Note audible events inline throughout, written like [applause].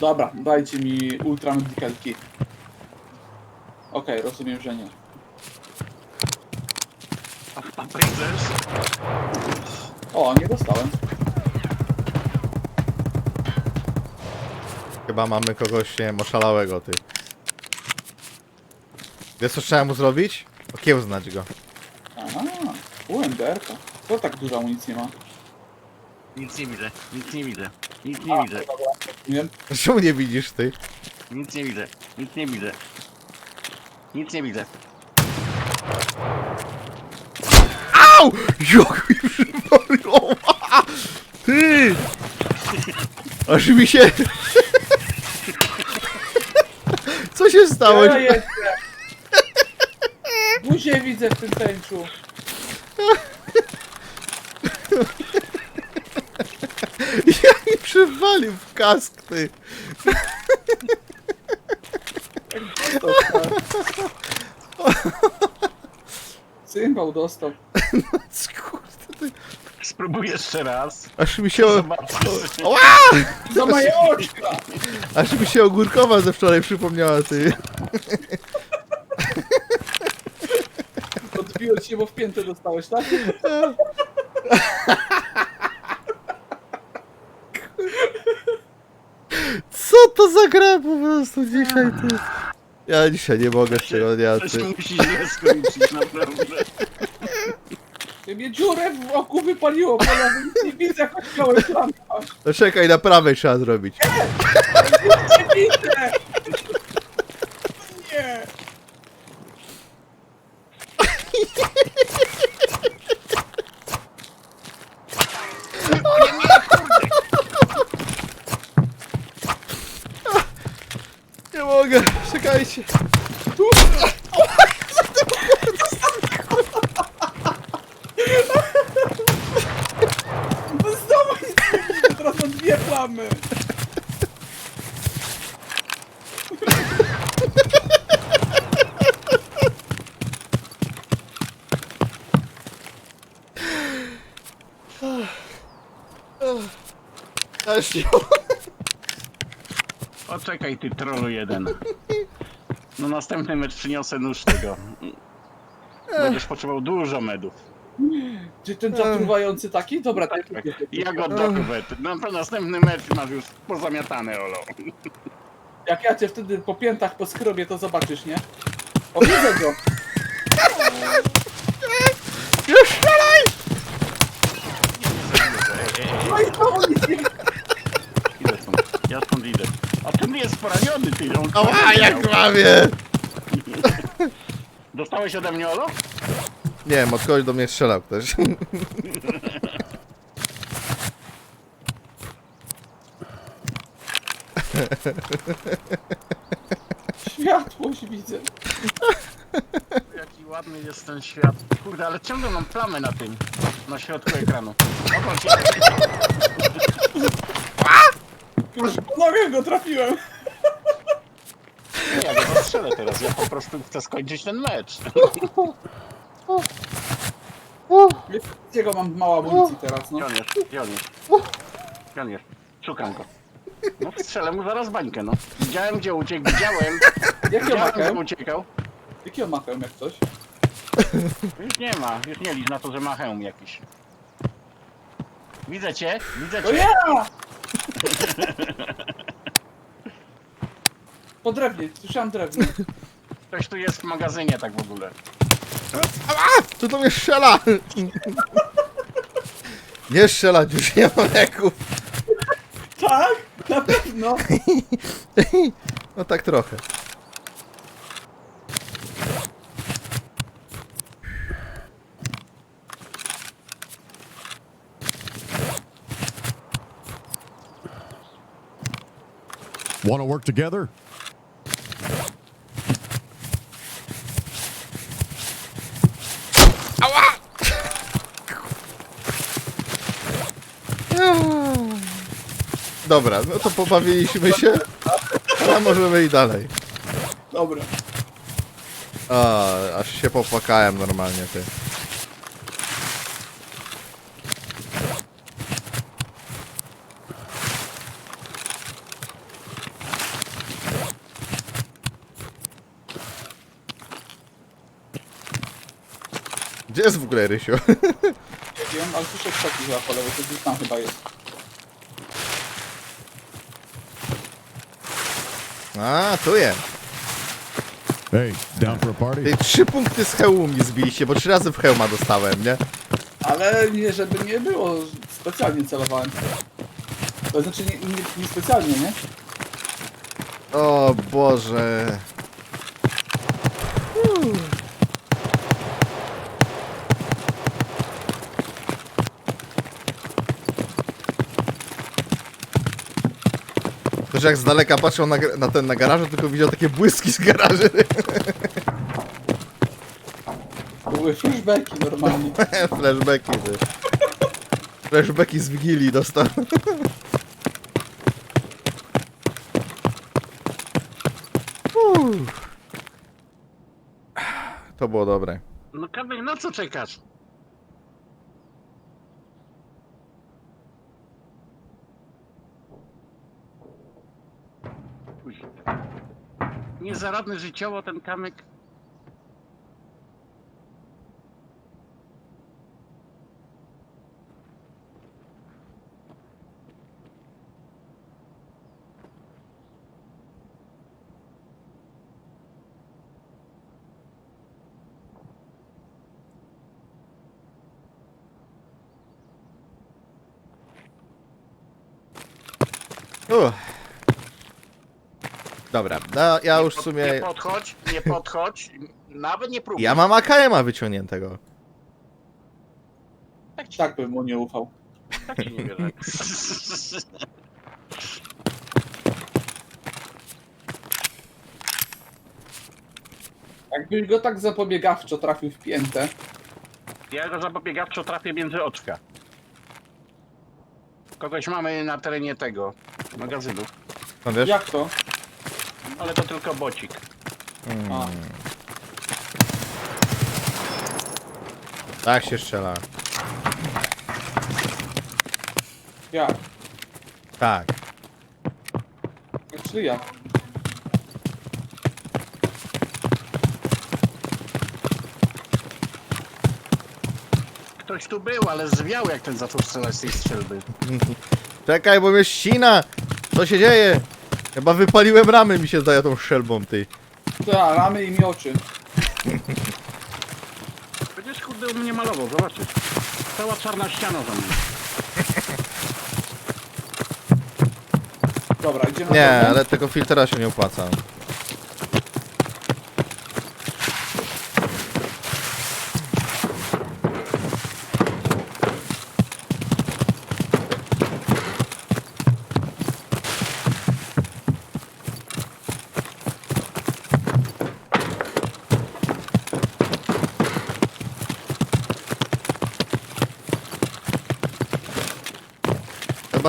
Dobra, dajcie mi Ultra Medical Kit. Okej, rozumiem, że nie. A ty chcesz? O, nie dostałem. Chyba mamy kogoś, nie wiem, oszalałego, ty. Wiesz co trzeba mu zrobić? Okiełznać go. Aha, UMDR-ka. To tak dużo amunicji ma. Nic nie widzę, nic nie widzę. Nic nie widzę, dobra. Wiem. Czemu nie widzisz, ty? nic nie widzę, nic nie widzę. Nic nie widzę. Au! Jak mi przywaliło! Ty! Aż mi się... Co się stało? Ja jestem! Buzię widzę w tym tęczu. Ja mi przywalił w kask, ty. Cymbał dostał. Spróbuj jeszcze raz. Aż mi się... Zobaczysz. Ła! Za moje oczka! Aż mi się ogórkowa ze wczoraj przypomniała, ty. Odbiło ci się, bo w piętę dostałeś, tak? Co to za gra po prostu dzisiaj, ty? Ja dzisiaj nie mogę z tego dnia, To ty. się musi źle skończyć, naprawdę. Mnie dziurę w oku wypaliło, bo ja nic nie widzę, jak chciałem lampę. No czekaj, na prawej trzeba zrobić. Nie widzę! Nie! Nie mogę, czekajcie. No znowu nic nie widzę, teraz mam dwie plamy. Aż nie O czekaj ty trollu jeden. No następny mecz przyniosę nóż tego. Będziesz potrzebował dużo medów. Czy ten zatruwający taki? Dobra, tak. Tak. Ja go oddam. No to następny mecz masz już pozamiatany, Olo. Jak ja cię wtedy po piętach po skrobie, to zobaczysz, nie? O, widzę go! Już strzelaj! No i znowu nic nie Idę stąd. Ja stąd idę. A ten jest On Ała, jak łamie! [laughs] Dostałeś ode mnie, Olo? Nie wiem, od kogoś do mnie strzelał ktoś. [laughs] Światłość widzę. Jaki ładny jest ten świat. Kurde, ale ciągle mam plamę na tym. Na środku ekranu. Się. Już po nogę go trafiłem. Strzelę teraz. Ja po prostu chcę skończyć ten mecz. Jego mam mało amunicji teraz, no. Gdzie on jest? Szukam go. No strzelę mu zaraz bańkę, no. Widziałem gdzie uciekł, widziałem. Jaki on Widziałem gdzie makiem? uciekał. Jaki on makiem, jak coś? Już nie ma, już nie licz na to, że ma hełm jakiś. Widzę cię, widzę cię. ja! [laughs] Po drewnie, słyszałem drewnie. Ktoś tu jest w magazynie tak w ogóle. A! Co do mnie strzela? Nie strzelać, już nie mam leków. Tak? Na pewno. No tak trochę. Want to work together? Dobra, no to pobawiliśmy się. A możemy i dalej. Dobra. A, aż się popłakałem normalnie, ty. Gdzie jest w ogóle Rysiu? Nie wiem, ale słyszę krzaki chyba po lewej, to gdzieś tam chyba jest. A, tu jest. Hey, down for a party? Ty trzy punkty z hełmu mi zbiliście, bo trzy razy w hełma dostałem, nie? Ale nie, żeby nie było, specjalnie celowałem. To znaczy nie, nie, nie specjalnie, nie? O Boże. Że jak z daleka patrzył na, na ten na garażu, tylko widział takie błyski z garaży. To były flashbacki normalnie. [laughs] Flashbacki, ty. Flashbacki z Wigilii dostał. Uff. To było dobre. No Kamil, na co czekasz? Niezaradny życiowo ten kamyk. Uff. Dobra, no, ja już w pod- sumie... Nie podchodź, nie podchodź, nawet nie próbuj. Ja mam AKM-a wyciągniętego. Tak ci, Tak bym mu nie ufał. tak ci nie wierzę. Jakbyś go tak zapobiegawczo trafił w piętę, Ja go zapobiegawczo trafię między oczka. Kogoś mamy na terenie tego magazynu, No wiesz? jak to? Ale to tylko bocik. Hmm. A, Tak się strzela. jak? Tak. Czyli jak? Ktoś tu był, ale zwiał jak ten zaczął strzelać z tej strzelby. [laughs] Czekaj, bo mnie ścina! Co się dzieje? Chyba wypaliłem ramy, mi się zdaje tą strzelbą, ty. Ta, ramy i mioczy. Będziesz kurde u mnie malował, zobaczysz. Cała czarna ściana za mną. Dobra, idziemy na Nie, ale tego filtra się nie opłaca.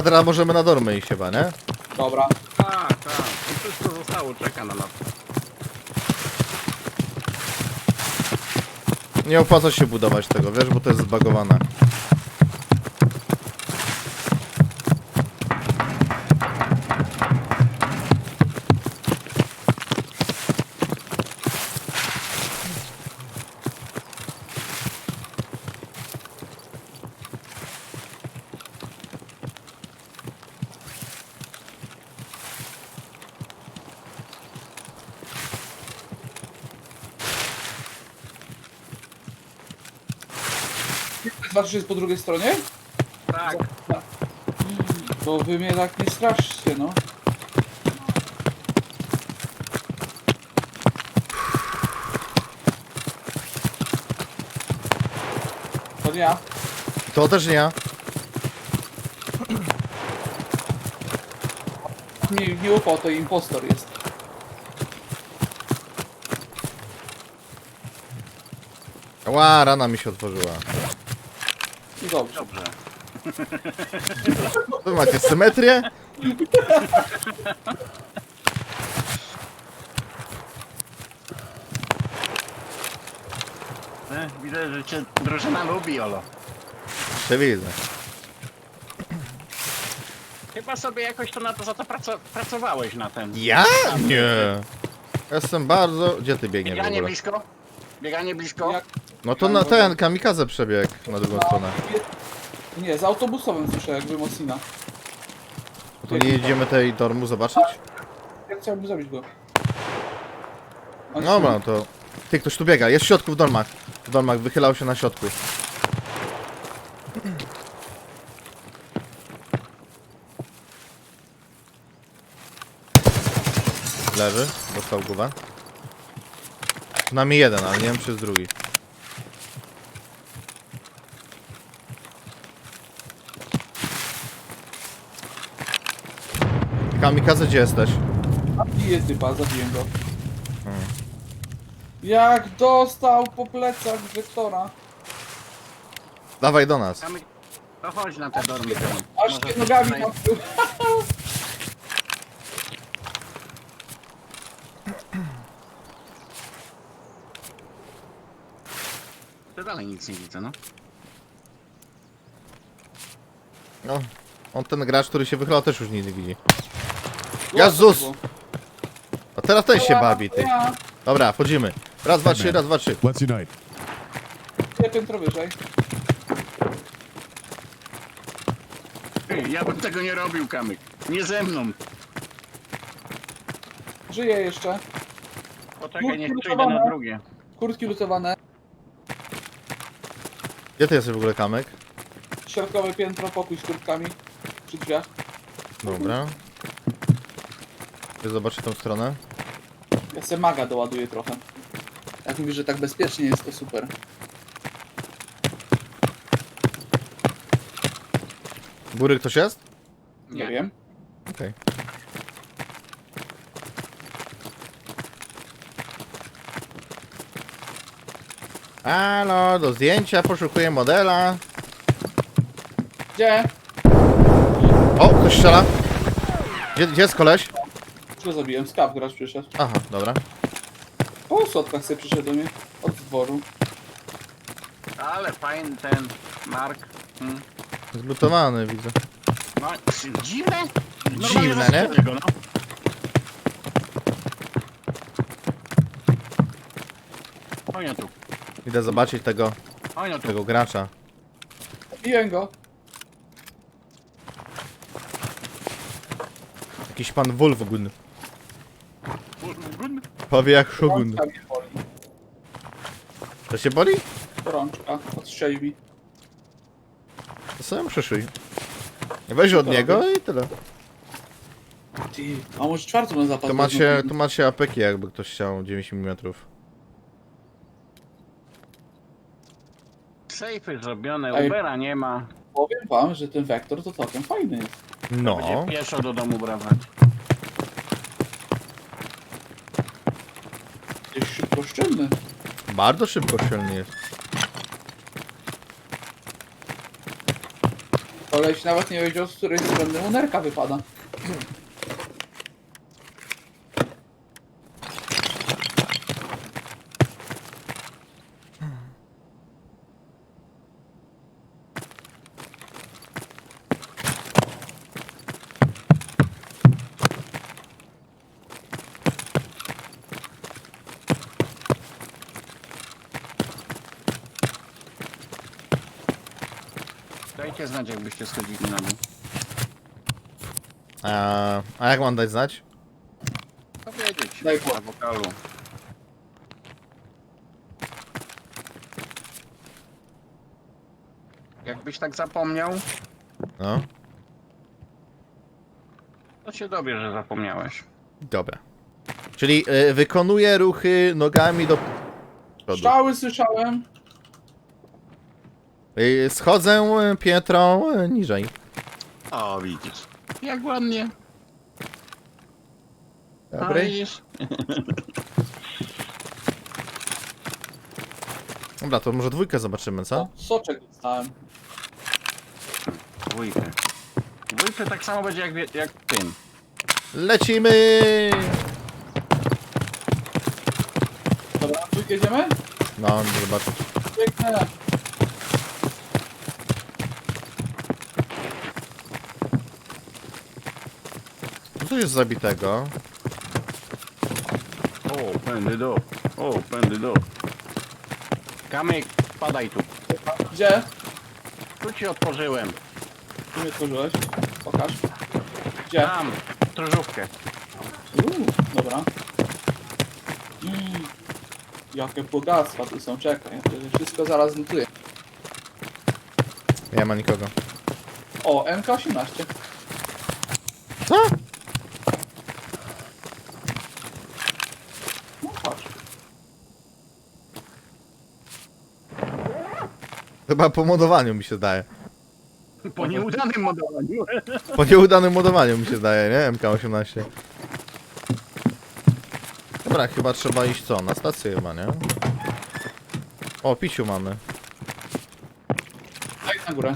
Teraz możemy na dormy iść chyba, nie? Dobra. Tak, tak. I wszystko zostało, czeka na nas. Nie opłaca się budować tego, wiesz, bo to jest zbagowane. Znaczy, jest po drugiej stronie? Tak. To wy mnie tak nie straszcie, no. To nie ja. To też nie ja. Nie, nie ufał, to impostor jest. Ła, rana mi się otworzyła. Dobrze. Dobrze. Wy macie symetrię? E, widzę, że cię drużyna lubi, Olo. Czy widzę. Chyba sobie jakoś to na to za to praco pracowałeś na ten. Ja? Nie. Jestem bardzo... Gdzie ty biegniesz w Bieganie ogóle? blisko? Bieganie blisko? Jak no to na ten, kamikaze przebieg na drugą stronę. Nie, z autobusowym słyszę jakby Mocina. To nie jedziemy tej dormu zobaczyć? Ja chciałbym zabić go. On Dobra, to... Ty, ktoś tu biega. Jest w środku w dormach. W dormach, wychylał się na środku. Leży, dostał głowę. Przynajmniej jeden, ale nie wiem czy jest drugi. Kamikaze, gdzie jesteś? Zabiję typa, zabiję go. Jak dostał po plecach Wektora. Dawaj do nas. Kamyk, to chodź na te dormy. Aż się nogami tam tył. [laughs] To dalej nic nie widzę, no. No, on ten gracz, który się wychylał też już nic nie widzi. Jezus! A teraz ten się bawi, ty. Ja, Dobra, wchodzimy. Raz, dwa, trzy, raz, dwa, trzy. Let's unite. ja piętro wyżej. Ja bym tego nie robił, Kamyk. Nie ze mną. Żyję jeszcze. Poczekaj, niech Kurki przyjdę na drugie. Kurtki lutowane. Gdzie ty jesteś w ogóle, Kamek? Środkowe piętro, pokój z kurtkami. Przy drzwiach. Dobra. Zobaczę tą stronę. Ja se maga doładuję trochę. Jak mówisz, że tak bezpiecznie jest, to super. Góry ktoś jest? Nie, wiem. Okej. Halo, do zdjęcia, poszukuję modela. Gdzie? O, ktoś strzela. Gdzie, gdzie jest koleś? Co zabiłem? Skaw gracz przyszedł. Aha, dobra. Po sotkach sobie przyszedł do mnie. Od dworu. Ale fajny ten Mark. Hmm. Zlutowany widzę. No, dziwne? Dziwne, nie? Tego, no. No tu. Idę zobaczyć tego, no tu. tego gracza. Biję go. Jakiś pan Wolfgun. Powie jak Shogun. Rączka mnie boli. To się boli? Rączka. Odstrzeli mi. To sobie przyszyj. Weź od niego i tyle. Ty, a może czwartą na zapas? Tu macie, tu macie apeki jakby ktoś chciał 9 mm. Sejfy zrobione, Ej. Ubera nie ma. Powiem wam, że ten wektor to całkiem fajny jest. No. Będzie pieszo do domu wracać. Jest szybkoszczynny. Bardzo szybko silny jest. Koleś nawet nie wiedział, z której strony mu nerka wypada. Dajcie znać, jakbyście schodzili na dół. A, a jak mam dać znać? Powiedzieć Daj na wokalu. Jakbyś tak zapomniał, No. to się dowie, że zapomniałeś. Dobra. Czyli y, wykonuję ruchy nogami do przodu. Strzały słyszałem. Y, schodzę y, piętrą y, niżej. O, widzisz. Jak ładnie. A, Dobry. widzisz? [laughs] Dobra, to może dwójkę zobaczymy, co? O, soczek dostałem. Dwójkę. Dwójkę tak samo będzie jak, wie- jak tym. Lecimy! Dobra, tu jedziemy? No, zobaczyć. biegnę. Co jest zabitego? O, pędy do. O, pędy do. Kamyk, padaj tu. Gdzie? Tu ci otworzyłem. Tu mnie otworzyłeś. Pokaż. Gdzie? Tam, tróżówkę. Uuu, dobra. Mm, Jakie bogactwa tu są, czekaj. ja to Wszystko zaraz notuję. Nie ma nikogo. O, MK18. Chyba po modowaniu mi się zdaje. Po nieudanym modowaniu. Po nieudanym modowaniu mi się zdaje, nie? MK18. Dobra, chyba trzeba iść co? Na stację chyba, nie? O, pisiu mamy. Daj na górę.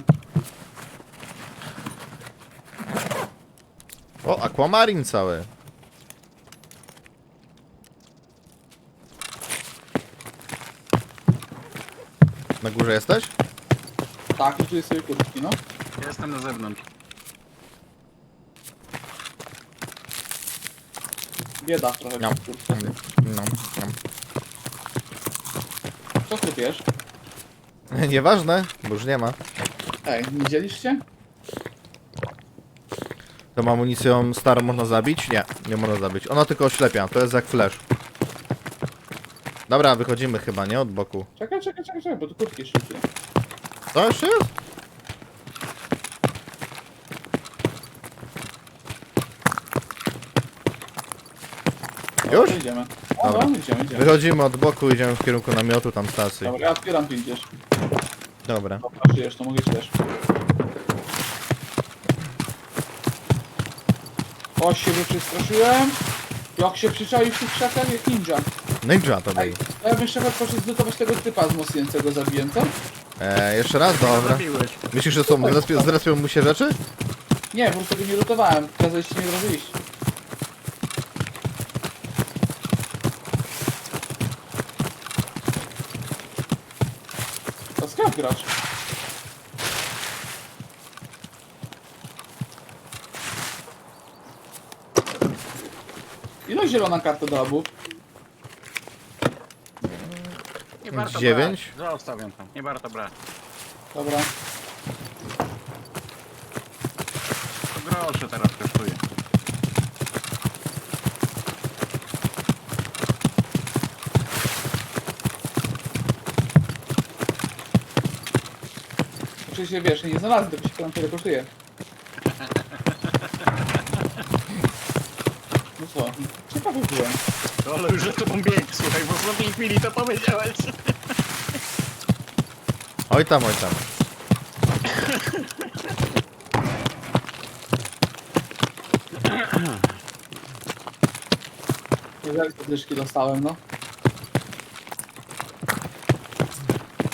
O, aquamarin cały. Na górze jesteś? Tak, i tu jest sobie kurtki, no. Ja Jestem na zewnątrz. Bieda trochę No. kurtce. No, Co tu wiesz? no. [laughs] Nieważne, bo już nie ma. Ej, nie dzielisz się? Tą amunicją starą można zabić? Nie, nie można zabić. Ona tylko oślepia, to jest jak flash. Dobra, wychodzimy chyba, nie? Od boku. Czekaj, czekaj, czekaj, czekaj, bo tu kurtki jeszcze tu. Co jeszcze jest? Już? Idziemy. O, Dobra. Dobra, idziemy, idziemy. Wychodzimy od boku, idziemy w kierunku namiotu, tam stacji. Dobra, ja otwieram, ty idziesz. Dobra. Dobra, żyjesz, to mogę iść też. O, siebie przestraszyłem. Jak się przyczaił w tych krzakach, jak ninja. Ninja to był. Ej, ja bym jeszcze poszedł zlutować tego typa z Mosjeńcego zabiłem, co? E, jeszcze raz, dobra. Zabiłeś. Myślisz, że są, zrespią, zrespią mu się rzeczy? Nie, prostu go nie lutowałem. Kazaliście mi od razu iść. To skąd gracz? Ile zielona karta do obu? Nie warto Dziewięć? brać. Zostawiam tam. Nie warto brać. Dobra. To grosze teraz kosztuje. Oczywiście wiesz, nie znalazłem tego się tam tyle kosztuje. No co? Ciekawy byłem. Ale już za tobą bieg, słuchaj, w ostatniej chwili to powiedziałeś. Oj tam, oj tam. Nie wiem, podwyżki dostałem, no.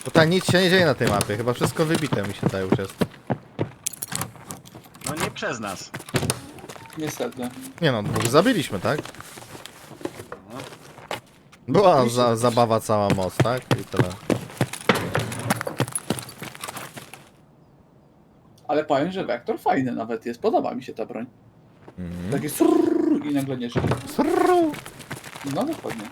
Tutaj nic się nie dzieje na tej mapie, chyba wszystko wybite mi się tutaj już jest. No nie przez nas. Niestety. Nie no, dwóch zabiliśmy, tak? Była za, zabawa cała moc, tak? I tyle. Ale powiem, że wektor fajny nawet jest. Podoba mi się ta broń. Mhm. Taki surrrr i nagle nie żyje. Srrru. No dokładnie.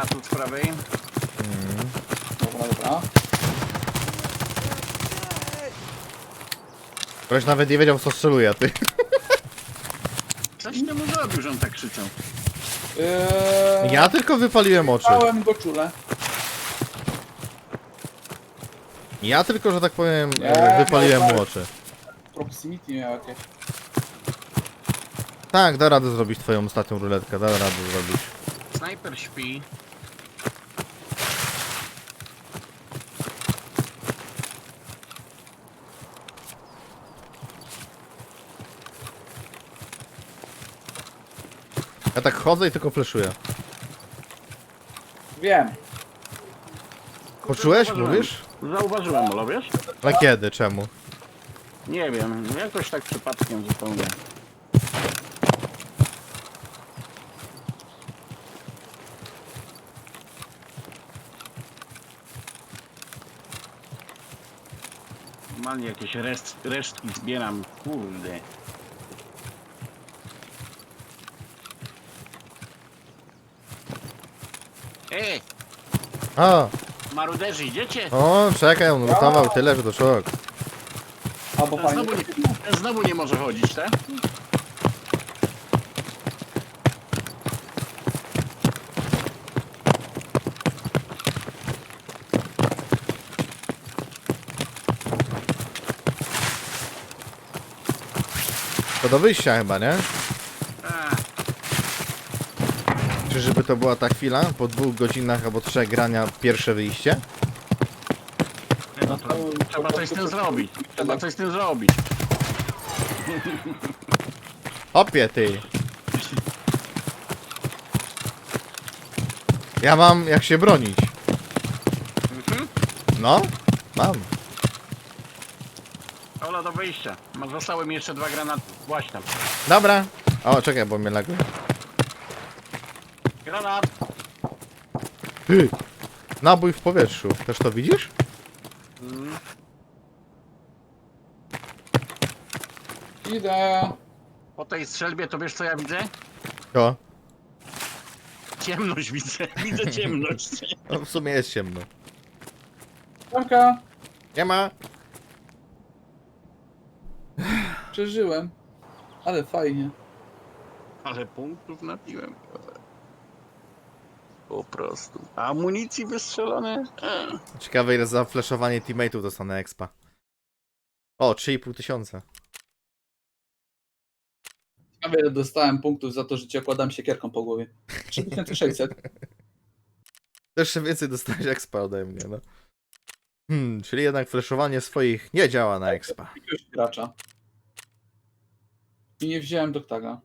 Na placu z prawej. Dobra, dobra. Ktoś nawet nie wiedział co strzeluje, a ty. Coś temu zrobił, że on tak krzyczał. Eee, Ja tylko wypaliłem oczy. Dałem go czule. Ja tylko, że tak powiem, Nie, e, wypaliłem mu oczy. Proximity miał jakieś. Tak, da radę zrobić twoją ostatnią ruletkę, da radę zrobić. Snajper śpi. Ja tak chodzę i tylko fleszuję. Wiem. Poczułeś, Zauważyłem. mówisz? Zauważyłem, Olo, wiesz? Ale kiedy? Czemu? Nie wiem, jakoś tak przypadkiem zupełnie. Normalnie jakieś rest, resztki zbieram, kurde. Ej, A, maruderzy, idziecie? o, czekaj, on lutował tyle, że to szok. Albo Ten fajnie. znowu, nie, ten znowu nie może chodzić, tak? To do wyjścia chyba, nie? A, Czy żeby to była ta chwila, po dwóch godzinach albo trzech grania, pierwsze wyjście? no to trzeba coś z tym zrobić. Trzeba coś z tym zrobić. Opie ty! Ja mam jak się bronić. Mhm. No, mam. Ola do wyjścia. Ma- Zostały mi jeszcze dwa granaty. Właśnie tam. Dobra. O, czekaj, bo mnie laguje. Granat! Ty! Nabój w powietrzu. Też to widzisz? Mm. Idę. Po tej strzelbie to wiesz co ja widzę? To. Ciemność widzę. [laughs] Widzę ciemność. [laughs] No, w sumie jest ciemno. Taka. Nie ma. Przeżyłem. Ale fajnie. Ale punktów napiłem. Po prostu. A amunicji wystrzelone? Eee. Ciekawe ile za flashowanie teammateów dostanę expa. O, 3,5 tysiąca. Wiele dostałem punktów za to, że ci okładam siekierką po głowie. 3600. [laughs] Też jeszcze więcej dostałeś expa ode mnie, no. Hmm, czyli jednak flashowanie swoich nie działa na expa. Jakiegoś gracza. I nie wziąłem doktaga.